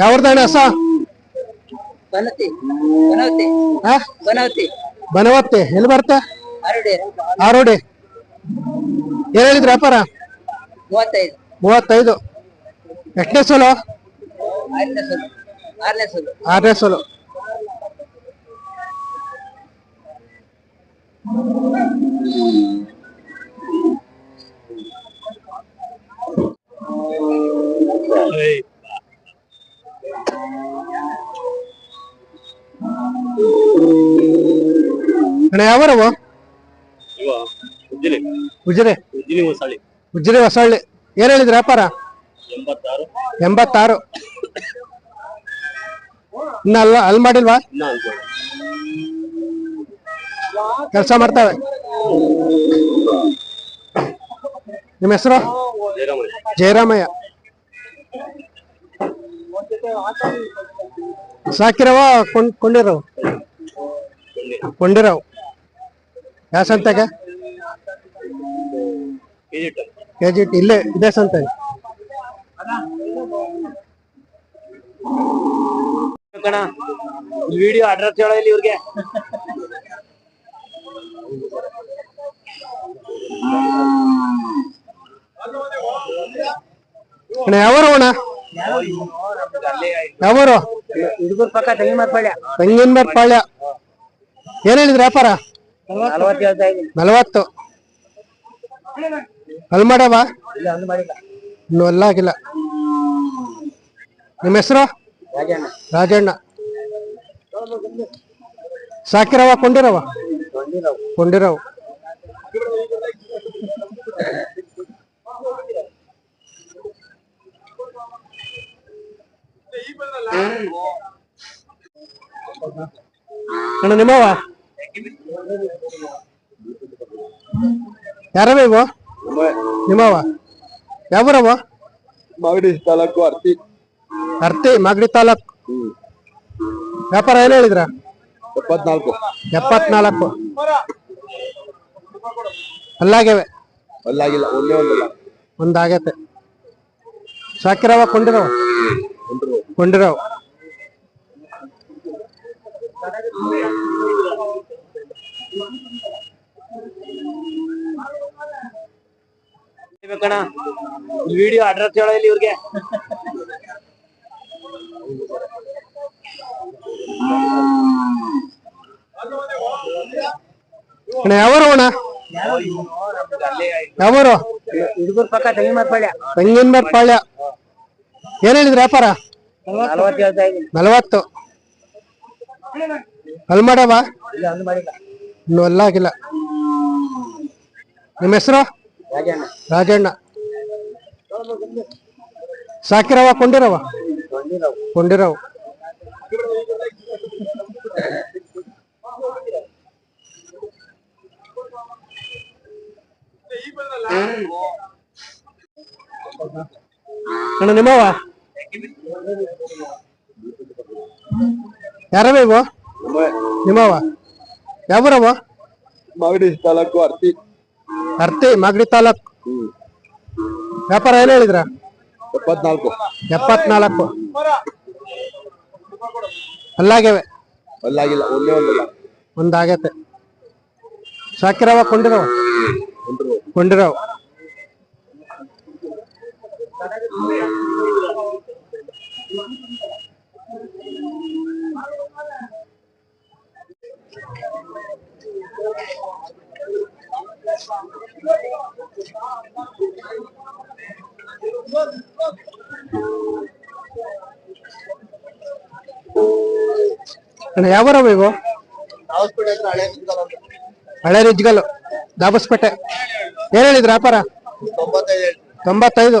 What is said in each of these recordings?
ಯಾವ್ದಣ್ಣ ಅಸ ಬನತಿ ಬನವತಿ ಹಾ? ಬನವತಿ. ಬನವತ್ತೆ ಎಲ್ಲಿ ಬರ್ತ ಆರೋಡಿ. ಏನ್ ಹೇಳಿದ್ರಿ ವ್ಯಾಪಾರ? ಮೂವತ್ತೈದು. ಮೂವತ್ತೈದು. ಎಷ್ಟನೇ ಸೋಲು. ಆರನೇ ಸಲ. ಆರನೇ ಸಲ. ಅಣ್ಣ ಯಾವರವು ಇವ ಉಜ್ಜಿಲಿ. ಉಜಿರೆ ಉಜ್ಜಿಲಿ ಹೊಸಳ್ಳಿ. ಏನ್ ಹೇಳಿದ್ರ ವ್ಯಾಪಾರ? ಎಂಬತ್ತಾರು. ಎಂಬತ್ತಾರು. ಇನ್ನ ಅಲ್ಲ ಅಲ್ಲಿ ಮಾಡಿಲ್ವಾ? ಇನ್ನ ಅನ್ಕೊಳ್ಳಿ ಕೆಲಸ ಮಾಡ್ತಾವೆ. ನಿಮ್ಮ ಹೆಸರು? ಜಯರಾಮಯ್ಯ. ಸಾಕಿರವ ಕೊಂಡ್ ಕೊಂಡಿರವು. ಯಾ ಯಾವ ಸಂತೆಗೆ ಕೆ ಜಿ ಇಲ್ಲೇ ಇದೇ ಸಂತೆ. ಕಣ ವಿಡಿಯೋ ಅಡ್ರೆಸ್ ಹೇಳ ಇಲ್ಲಿ ಇವ್ರಿಗೆ. ಅಣ್ಣ, ಯಾವರು ಅಣ್ಣ? ಯಾವರು? ಹುಡುಗರ ಪಕ್ಕ ತಂಗಿ ಮಾರ್ಪಳ್ಯ ತೆಂಗಿನ ಪಾಳ್ಯ. ಏನ್ ಹೇಳಿದ್ರಿ ವ್ಯಾಪಾರ? ನಲವತ್ತು. ಅಲ್ಲಿ ಮಾಡವ ಇನ್ನು ಎಲ್ಲ ಆಗಿಲ್ಲ. ನಿಮ್ಮ ಹೆಸರು? ರಾಜಣ್ಣ. ರಾಜಣ್ಣ ಸಾಕಿರವ ಕೊಂಡಿರವ ಕೊಂಡಿರವು ಅಣ್ಣ ನಿಮ್ಮವ ಯಾರವ ಇವ ನಿಮ್ಮವ ಯಾವೂರವ ಮಾಗಡಿ ತಾಲೂಕು ಅರ್ತಿ ಅರ್ತಿ ಮಾಗಡಿ ತಾಲೂಕ್. ವ್ಯಾಪಾರ ಏನ್ ಹೇಳಿದ್ರ? ಎಪ್ಪತ್ನಾಲ್ಕು. ಎಪ್ಪತ್ನಾಲ್ಕು. ಅಲ್ಲಾಗ್ಯವೆ? ಅಲ್ಲಾಗಿಲ್ಲ ಒಂದೇ ಒಂದಲ್ಲ. ಒಂದಾಗತ್ತೆ ಸಾಕಿರವ ಕೊಂಡಿರವ ಕೊಂಡಿರವ ವಿಡಿಯೋ ಅಡ್ರೆಸ್ ಹೇಳ ಇಲ್ಲಿ ಇವ್ರಿಗೆ. ಅಣ್ಣ ಯಾವರು ಅಣ್ಣ? ಯಾವರು? ಹುಡುಗರ ಪಕ್ಕ ತಂಗಿ ಮಾರ್ಪಳ್ಯ ತಂಗಿನ ಪಾಳ್ಯ. ಏನ್ ಹೇಳಿದ್ರಿ ವ್ಯಾಪಾರ? ನಲವತ್ತು. ಅಲ್ಲಿ ಮಾಡಿಲ್ಲ. ಇನ್ನು ಎಲ್ಲ ಆಗಿಲ್ಲ. ನಿಮ್ಮ ಹೆಸರು? ರಾಜಣ್ಣ. ರಾಜಣ್ಣ. ಸಾಕಿರವ ಕೊಂಡಿರವ ಕೊಂಡಿರವ ಅಣ್ಣ ನಿಮ್ಮವ ಯಾರವ ಇವು? ನಿಮ್ಮವ ಯಾವ ಮಾಗಡಿ ತಾಲೂಕು ಅರ್ತಿ ಅರ್ತಿ ಮಾಗಡಿ ತಾಲೂಕು. ವ್ಯಾಪಾರ ಏನ್ ಹೇಳಿದ್ರ? ಎಪ್ಪತ್ನಾಲ್ಕು. ಎಪ್ಪತ್ನಾಲ್ಕು. ಅಲ್ಲಾಗ್ಯವೆ? ಅಲ್ಲಾಗಿಲ್ಲ ಒಂದೇ ಒಂದಲ್ಲ. ಒಂದಾಗೈತೆ ಸಾಕಿರವ ಕೊಂಡಿರವ ಕೊಂಡಿರವ ಅಣ್ಣ ಯಾವರವ ಇವು ಹಳೆ ರಿಜ್ಗಲ್ ದಾಬಸ್ಪೇಟೆ. ಏನ್ ಹೇಳಿದ್ರ ವ್ಯಾಪಾರ? ತೊಂಬತ್ತೈದು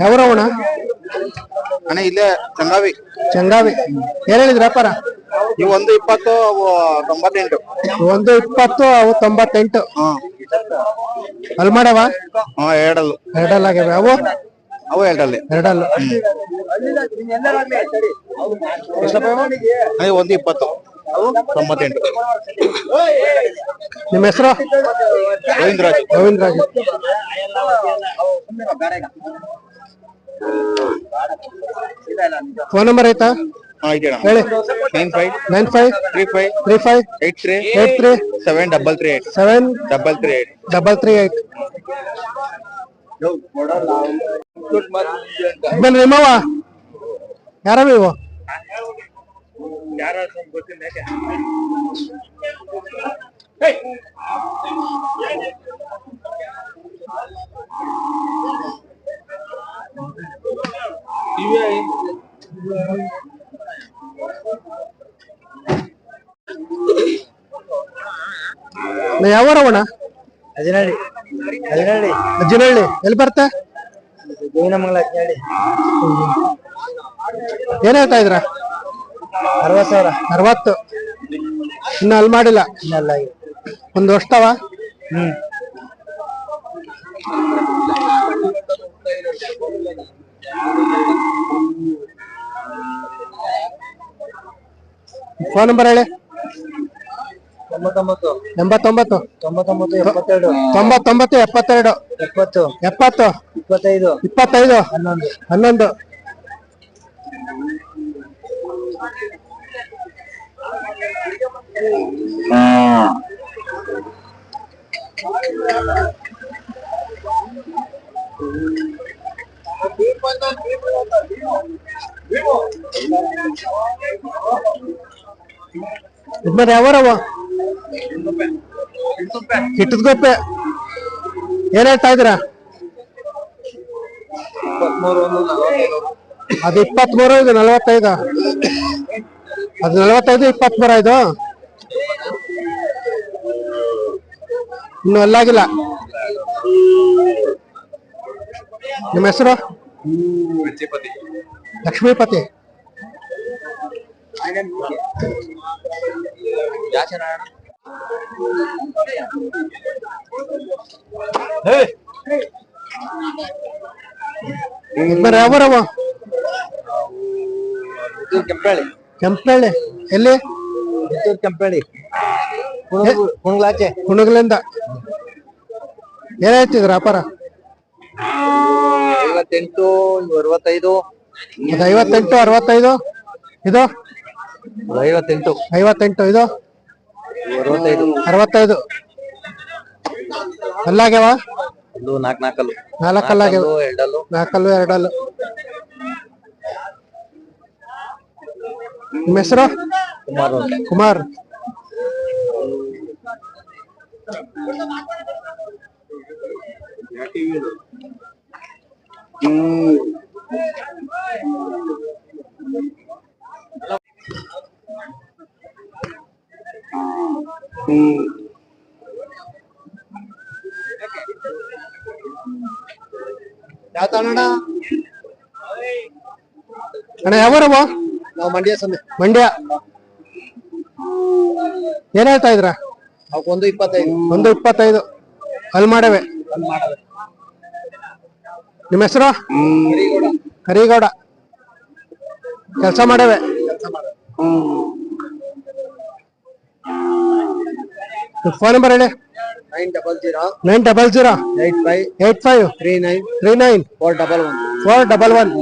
ಯಾವ್ರವಣ ಅಣ್ಣ ಇಲ್ಲೇ ಚಂಗಾವಿ. ಚಂಗಾವಿ. ಏನ್ ಹೇಳಿದ್ರ ವ್ಯಾಪಾರ ಇವು ಒಂದು ಇಪ್ಪತ್ತು ಅವು ತೊಂಬತ್ತೆಂಟು. ಒಂದು ಇಪ್ಪತ್ತು ಅವು ತೊಂಬತ್ತೆಂಟು. ಅಲ್ಲಿ ಮಾಡವಾ ಎರಡಲ್ಲು ಎರಡಲ್ಲ. ಆಗ್ಯಾವ ಅವು? ಅವು ಎರಡಲ್ಲಿ. ಎರಡಲ್ಲು. ಅದೇ ಒಂದು ಇಪ್ಪತ್ತು. ತೊಂಬತ್ತೆಂಟು. ನಿಮ್ಮ ಹೆಸರು? ಗೋವಿಂದರಾಜ್ ಗೋವಿಂದರಾಜ್ ಫೋನ್ ನಂಬರ್ ಇದೆ ಹೇಳಿ. Nine five nine five three five three five eight three eight three seven double three eight. Seven double three eight. Double three eight. ಬನ್ನಿ ನಿಮ್ಮವ ಯಾರವ ಇವು ಯಾವರವಣ ಹದಿನೇಳಿ ಹದಿನೇಳಿ ಅಜ್ಜಿನಹಳ್ಳಿ ಎಲ್ಲಿ ಬರ್ತೆ ಗೋವಿನಮಂಗಲ ಹದಿನೇಳಿ ಏನ್ ಹೇಳ್ತಾ ಇದ್ರ ಅರವತ್ತು ಸಾವಿರ. ಅರವತ್ತು. ಇನ್ನ ಅಲ್ಲಿ ಮಾಡಿಲ್ಲ? ಇನ್ನೆಲ್ಲ ಒಂದು ವರ್ಷವ? ಹ್ಮ್. ಫೋನ್ ನಂಬರ್ ಹೇಳಿ. ತೊಂಬತ್ತೊಂಬತ್ತು. ಎಂಬತ್ತೊಂಬತ್ತು. ತೊಂಬತ್ತೊಂಬತ್ತು ಎಪ್ಪತ್ತೆರಡು. ತೊಂಬತ್ತೊಂಬತ್ತು ಎಪ್ಪತ್ತೆರಡು. ಎಪ್ಪತ್ತು. ಎಪ್ಪತ್ತು. ಇಪ್ಪತ್ತೈದು. ಇಪ್ಪತ್ತೈದು. ಹನ್ನೊಂದು. ಹನ್ನೊಂದು. ಇದ್ಮೇಲೆ ಯಾವರವ ಹಿಟ್ಟದ ಗೊಪ್ಪೆ ಏನ್ ಹೇಳ್ತಾ ಇದ್ದೀರಾ? ಅದು ಇಪ್ಪತ್ಮೂರು ಇದು ನಲವತ್ತೈದು. ಅದು ನಲವತ್ತೈದು, ಇಪ್ಪತ್ಮೂರ ಇದು? ಇನ್ನು ಅಲ್ಲಾಗಿಲ್ಲ. ನಿಮ್ಮ ಹೆಸರು? ಲಕ್ಷ್ಮೀಪತಿ. ಇಬ್ಬರು ಯಾವರವ ಕೆಂಪಳ್ಳಿ ಕೆಂಪನಹಳ್ಳಿ ಎಲ್ಲಿ? ಕಿತ್ತೂರು ಕೆಂಪಳ್ಳಿ ಕುಣಗ್ಲಾಚೆ. ಕುಣಗ್ಲಿಂದ. ಏನ್ ಹೇಳ್ತಿದ್ರ ವ್ಯಾಪಾರ? ಐವತ್ತೆಂಟು ಅರವತ್ತೈದು. ಐವತ್ತೆಂಟು ಅರವತ್ತೈದು? ಇದು? ಐವತ್ತೆಂಟು. ಐವತ್ತೆಂಟು ಇದು? ಅರವತ್ತೈದು. ಅಲ್ಲಾಗ್ಯಾವ? ಒಂದು ನಾಲ್ಕು ನಾಲ್ಕಲ್ಲು ನಾಲ್ಕಲ್ಲಾಗ್ಯಾವ ಎರಡಲ್ಲು. ನಾಲ್ಕಲ್ಲು ಎರಡಲ್ಲು. ನಿಮ್ಮ ಹೆಸರು? ಕುಮಾರ್ ಕುಮಾರ್. ಅಣ್ಣ? ಯಾವರವ ನಾವು ಮಂಡ್ಯ ಸಂದೆ ಮಂಡ್ಯ. ಏನ್ ಹೇಳ್ತಾ ಇದ್ರ? ಒಂದು ಇಪ್ಪತ್ತೈದು. ಒಂದು ಇಪ್ಪತ್ತೈದು. ಅಲ್ಲಿ ಮಾಡವೆ. ನಿಮ್ಮ ಹೆಸರು? ಕರಿಗೌಡ ಕೆಲಸ ಮಾಡವೆ. ಫೋನ್ ನಂಬರ್ ಹೇಳಿ. Nine double zero nine double zero eight five eight five three nine three nine four double one four double one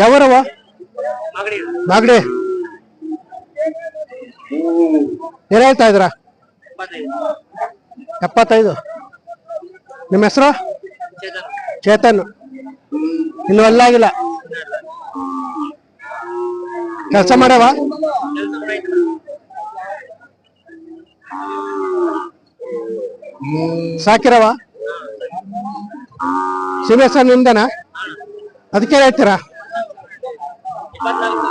ಯಾವರವ Magadi. ಏನ್ ಹೇಳ್ತಾ ಇದ್ರ ಎಪ್ಪತ್ತೈದು. ನಿಮ್ಮ ಹೆಸರು? ಚೇತನ್. ಇನ್ನು ಅಲ್ಲಾಗಿಲ್ಲ. ಕೆಲಸ ಮಾಡವ? ಸಾಕಿರವ? ಸೀಮೆಸ ನಿಮ್ದನ ಅದಕ್ಕೆ ಹೇಳ್ತೀರಾ?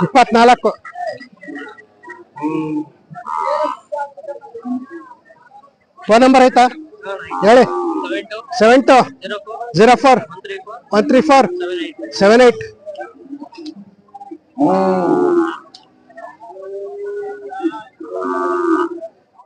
ಇಪ್ಪತ್ನಾಲ್ಕು. ಫೋನ್ ನಂಬರ್ ಆಯ್ತಾ? ಹೇಳಿ. Seven two zero four one three four seven eight